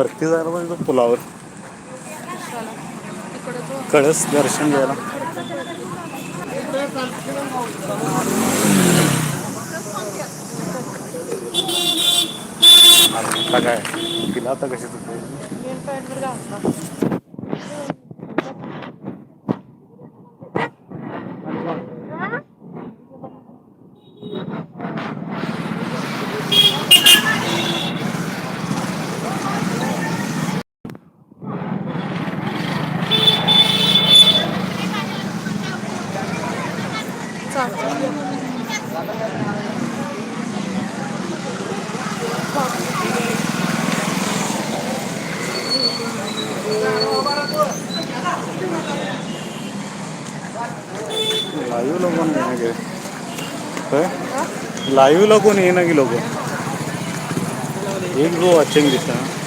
वरती जायला पाहिजे पुलावर. कळस दर्शन घ्यायला. काय? तिला आता कशी मेन पॉईंट वर घातला लाईव्ह लोक नाही गे होय लाईव्हला कोण येईना की लोक? एक गो वॉचिंग दिसतं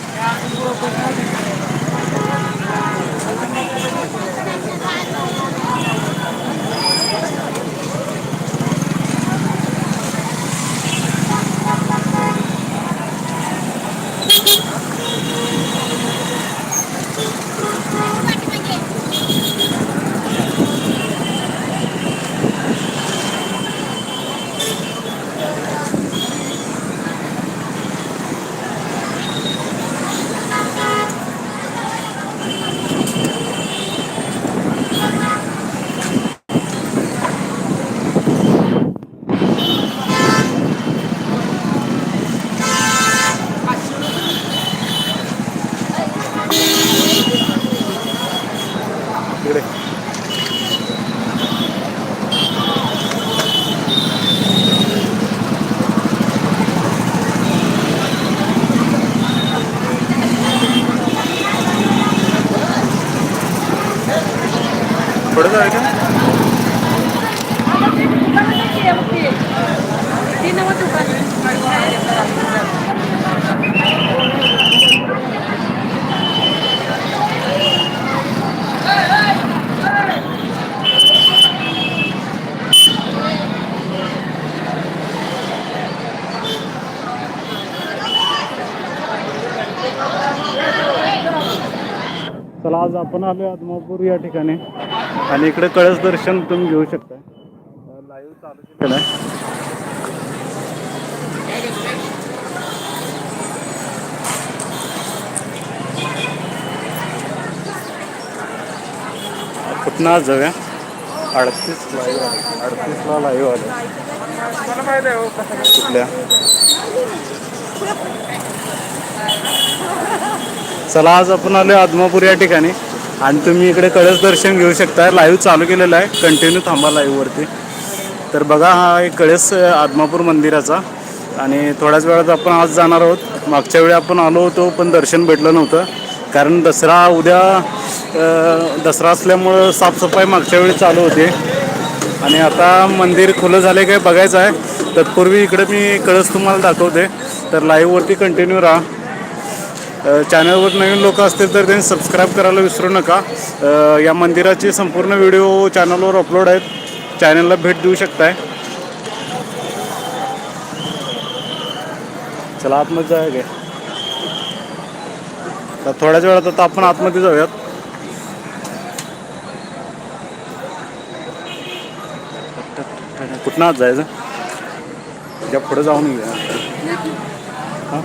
पडत आहे का? चला आज आपण आलो आदमापूर या ठिकाणी. आणि इकडे कळस दर्शन तुम्ही घेऊ शकता. लाईव्ह चालू केलेलं आहे कुठनं आज जाऊया? अडतीस लाईव्ह अडतीसला लाईव्ह आले कुठल्या? चला आज आपण आलो आदमापूर या ठिकाणी. आणि तुम्ही इकडे कळस दर्शन घेऊ शकता. लाईव्ह चालू केलेलं आहे. कंटिन्यू थांबा लाईव्हवरती तर बघा हा एक कळस आदमापूर मंदिराचा. आणि थोड्याच वेळात आपण आज जाणार आहोत. मागच्या वेळी आपण आलो होतो पण दर्शन भेटलं नव्हतं. कारण दसरा उद्या दसरा असल्यामुळं साफसफाई मागच्या वेळी चालू होते. आणि आता मंदिर खुलं झाले काय बघायचं आहे. तत्पूर्वी इकडे मी कळस तुम्हाला दाखवते. तर लाईव्हवरती कंटिन्यू राहा. चॅनलवर नवीन लोक असतील तर त्यांनी सबस्क्राईब करायला विसरू नका. या मंदिराचे संपूर्ण व्हिडिओ चॅनलवर अपलोड आहेत. चॅनलला भेट देऊ शकताय. चला आतमध्ये जाऊया काय तर थोड्याच वेळात आता आपण आतमध्ये जाऊयात. कुठनं आत जायचं? त्या पुढे जाऊन घेऊया हां?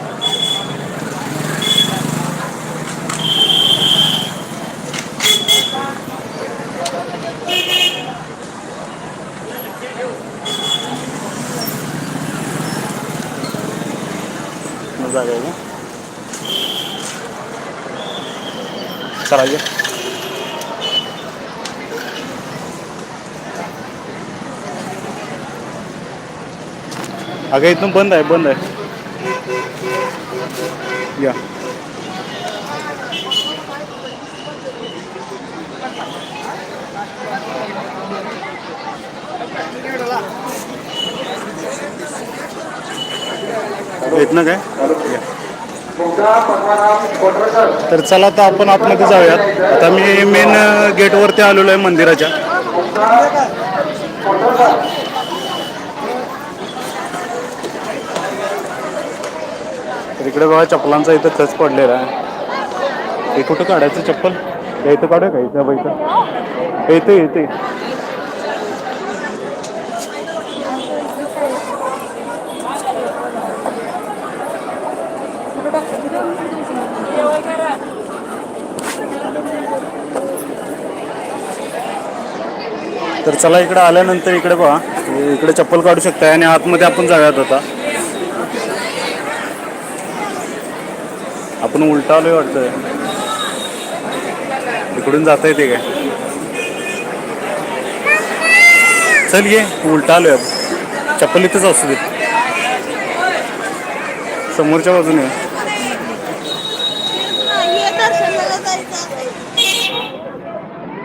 जागा आहे चला ये अगं इथून बंद आहे बंद आहे. या. इथनं काय? तर चला आता आपण आतमध्ये जाऊयात. आता मी मेन गेटवरती आलेलो आहे मंदिराच्या. तर इकडे बघा चप्पलांचा इथं खच पडलेला आहे. हे कुठं काढायचं चप्पल? इथं काढूया का? इथं इथं. येते तर चला इकडे आल्यानंतर इकडे पहा इकडे चप्पल काढू शकता आणि आतमध्ये आपण जाऊयात आता. आपण उलटा आलोय वाटतं. इकडून जाता येते काय? चल ये उलटा आलोय आपण. चप्पल इथंच असू दे. समोरच्या बाजूने आहे. ये दर्शनाला जायचं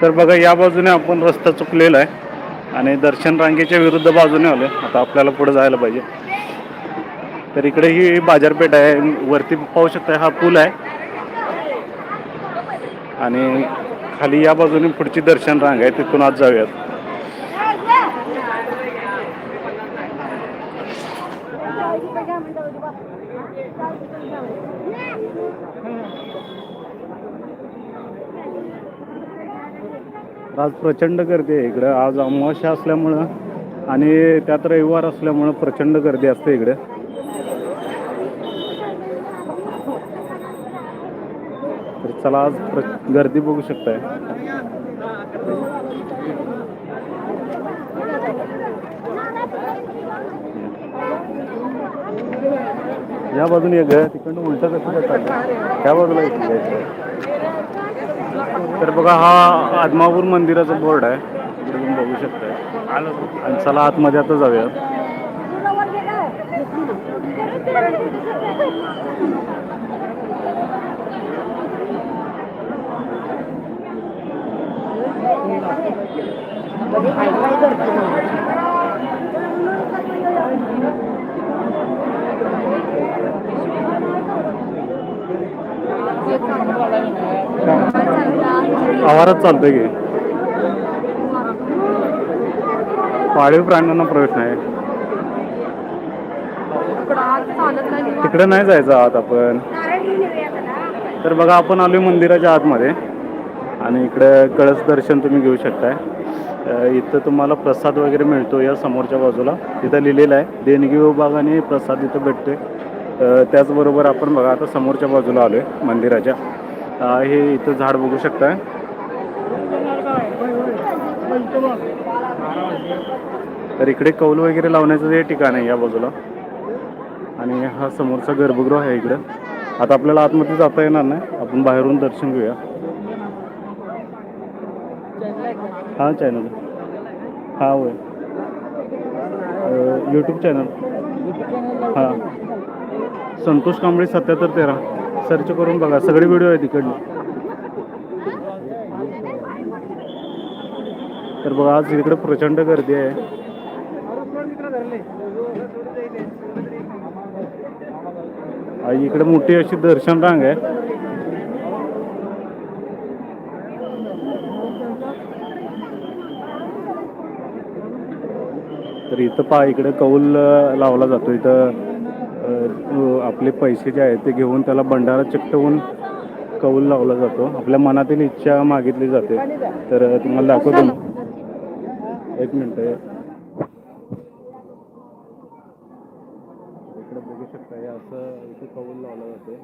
तर बघा या बाजूने आपण रस्ता चुकलेला आहे आणि दर्शन रांगेच्या विरुद्ध बाजूने आलो आता आपल्याला पुढे जायला पाहिजे. तर इकडे ही बाजारपेठ आहे. वरती पाहू शकता हा पूल आहे. आणि खाली या बाजूने पुढची दर्शन रांग आहे. तिथून आज जाऊयात. आज प्रचंड गर्दी आहे इकडं. आज अमावस्या असल्यामुळं आणि त्यात रविवार असल्यामुळं प्रचंड गर्दी असते इकडे. तर चला आज प्र गर्दी बघू शकताय. या बाजूने एक तिकडनं उलट कसं जातात? त्या बाजूला तर बघा हा आदमापूर मंदिराचा बोर्ड आहे. तुम्ही बघू शकताय. आणि चला आतमध्ये आता जाऊया व्यवहारच चालतोय की. पाळीव प्राण्यांना प्रवेश नाही. इकडं नाही तिकडे नाही जायचं आत आपण. तर बघा आपण आलो मंदिराच्या आतमध्ये. आणि इकडे कळस दर्शन तुम्ही घेऊ शकताय. इथं तुम्हाला प्रसाद वगैरे मिळतो या समोरच्या बाजूला. इथं लिहिलेलं आहे देणगी विभागाने प्रसाद इथं भेटतोय. त्याचबरोबर आपण बघा आता समोरच्या बाजूला आलो आहे मंदिराच्या हे इथं झाड बघू शकताय. तर इकडे कौल वगैरे लावण्याचं हे ठिकाण आहे या बाजूला. आणि हा समोरचा गर्भगृह आहे इकडं. आता आपल्याला आतमध्ये जाता येणार नाही. आपण बाहेरून दर्शन घेऊया. हा चॅनल हा होय. यूट्यूब चॅनल हां. संतोष कांबळे सत्याहत्तर तेरा. सर्च करून बघा. सगळे व्हिडिओ आहेत तिकडले तर बघा आज इकडे प्रचंड गर्दी आहे. इकडे मोठी अशी दर्शन रांग आहे. तर इथं पहा इकडे कौल लावला जातो. इथं आपले पैसे जे आहेत ते घेऊन त्याला भंडारा चिकटवून कौल लावला जातो. आपल्या मनातील इच्छा मागितली जाते. तर तुम्हाला दाखवतो. ना एक मिनिट इकडे बघू शकता हे असं इथे कौल लावलं जाते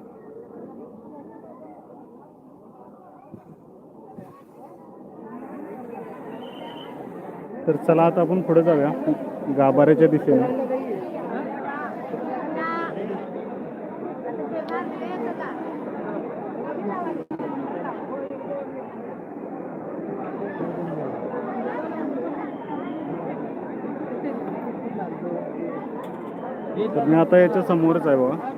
तर चला आता आपण पुढे जाऊया. गाभाऱ्याच्या दिशेने. तर मी आता याच्या समोरच आहे बघा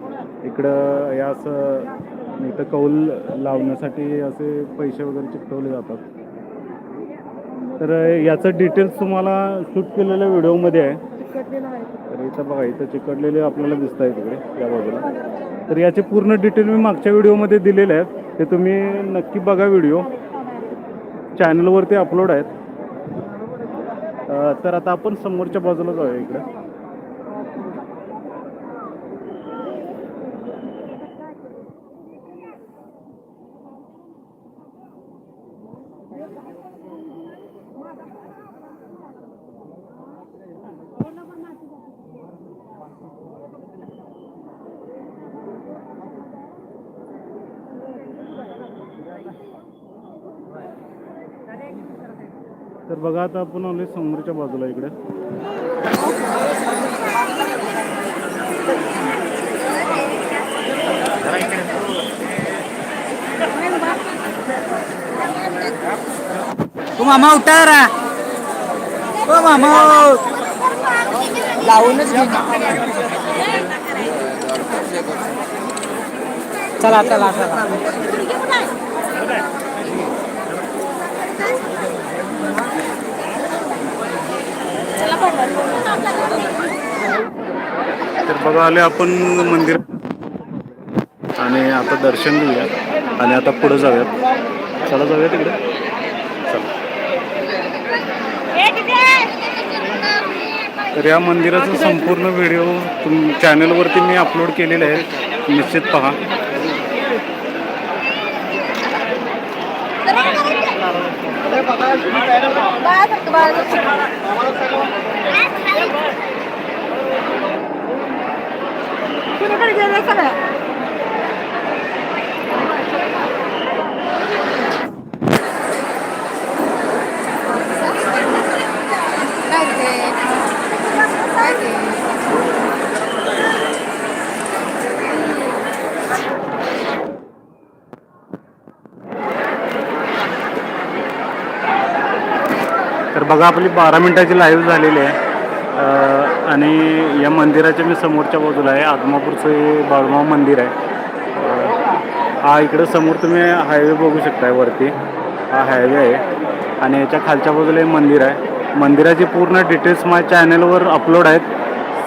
इकडं या असं इथं कौल लावण्यासाठी असे पैसे वगैरे चिकटवले जातात. तर याचं डिटेल्स तुम्हाला शूट केलेल्या व्हिडिओमध्ये आहे. तर इथं बघा इथं चिकटलेले आपल्याला दिसत आहे तिकडे या बाजूला. तर याचे पूर्ण डिटेल मी मागच्या व्हिडिओमध्ये दिलेले आहेत. ते तुम्ही नक्की बघा व्हिडिओ चॅनलवरती अपलोड आहेत. तर आता आपण समोरच्या बाजूला जाऊया इकडे. तर बघा आता आपण आलोय समोरच्या बाजूला इकडे. तू मामा उठा रा ओ मामा लावूनच चला चला चला. तर बघा आले आपण मंदिर. आणि आता दर्शन घेऊया. आणि आता पुढे जाऊयात. चला जाऊया तिकडे तर या मंदिराचा संपूर्ण व्हिडिओ तुम चॅनलवरती मी अपलोड केलेला आहे. निश्चित पहा. 快点进来！快点 तर बघा आपली बारा मिनिटाची लाईव्ह झालेली आहे. आणि या मंदिराच्या मी समोरच्या बाजूला आहे. आदमापूरचं हे बाळमाव मंदिर आहे. हा इकडं समोर तुम्ही हायवे बघू शकताय वरती. हा हायवे आहे. आणि याच्या खालच्या बाजूला हे मंदिर आहे. मंदिराचे पूर्ण डिटेल्स माझ्या चॅनलवर अपलोड आहेत.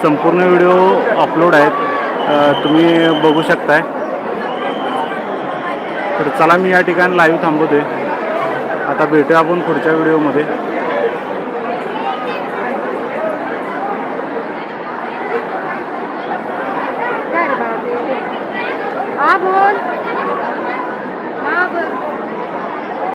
संपूर्ण व्हिडिओ अपलोड आहेत. तुम्ही बघू शकताय. तर चला मी या ठिकाणी लाईव्ह थांबवतोय. आता भेटूया आपण पुढच्या व्हिडिओमध्ये